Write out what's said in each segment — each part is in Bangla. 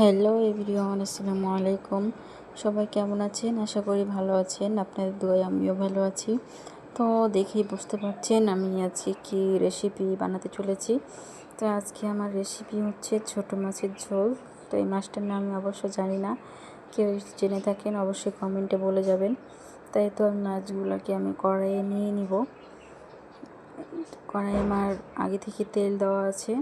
হ্যালো এভরিওয়ান আসসালামু আলাইকুম। সবাই কেমন আছেন? আশা করি ভালো আছেন। আপনাদের দোয়ায় আমিও ভালো আছি। তো দেখেই বুঝতে পারছেন, আমি আজকে কি রেসিপি বানাতে চলেছি। তো আজকে আমার রেসিপি হচ্ছে ছোট মাছের ঝোল। তো এই মাছটার নাম আমি অবশ্য জানি না। কেউ জেনে থাকেন, অবশ্যই কমেন্টে বলে যাবেন। তাই তো আমি মাছগুলোকে আমি কড়াইয়ে নিয়ে নিব। কড়াইয়ে আমার আগে থেকে তেল দেওয়া আছে।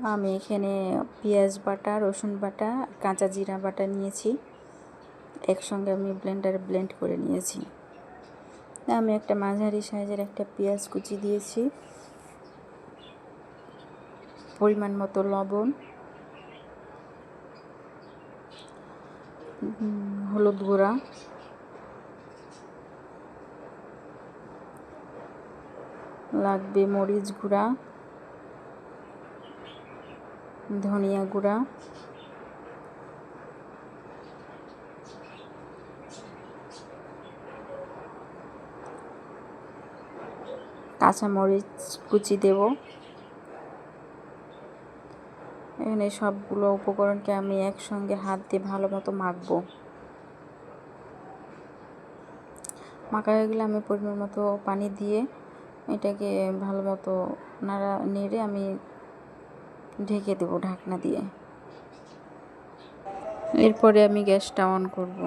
আমি এখানে পেঁয়াজ বাটা, রসুন বাটা, কাঁচা জিরা বাটা নিয়েছি। একসঙ্গে আমি ব্লেন্ডারে ব্লেন্ড করে নিয়েছি। আমি একটা মাঝারি সাইজের একটা পেঁয়াজ কুচি দিয়েছি। পরিমাণ মতো লবণ, হলুদ গুঁড়া, লাগবে মরিচ গুঁড়া ধনিয়া গুঁড়া। কাঁচামরিচ কুচি দেব। এখানে সবগুলো উপকরণকে আমি একসঙ্গে হাত দিয়ে ভালো মতো মাখবো। মাখা হয়ে গেলে আমি পরিমাণ মতো পানি দিয়ে এটাকে ভালো মতো নাড়া নেড়ে আমি ঢেকে দেবো ঢাকনা দিয়ে। এরপরে আমি গ্যাসটা অন করব।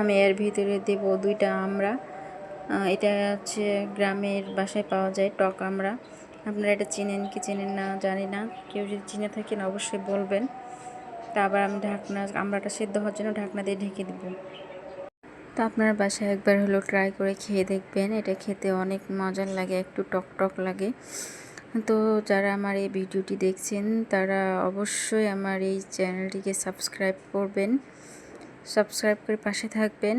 আমি এর ভিতরে দেব দুইটা আমরা এটা হচ্ছে গ্রামের বাসায় পাওয়া যায় টক আমরা আপনারা এটা চিনেন কি চেনেন না জানি না। কেউ যদি চিনে থাকেন অবশ্যই বলবেন। তা আবার আমি ঢাকনা, আমরাটা সেদ্ধ হওয়ার জন্য ঢাকনা দিয়ে ঢেকে দেব। তা আপনার বাসায় একবার হলো ট্রাই করে খেয়ে দেখবেন। এটা খেতে অনেক মজার লাগে, একটু টক টক লাগে। তো যারা আমার এই ভিডিওটি দেখছেন, তারা অবশ্যই আমার এই চ্যানেলটিকে সাবস্ক্রাইব করবেন। সাবস্ক্রাইব করে পাশে থাকবেন।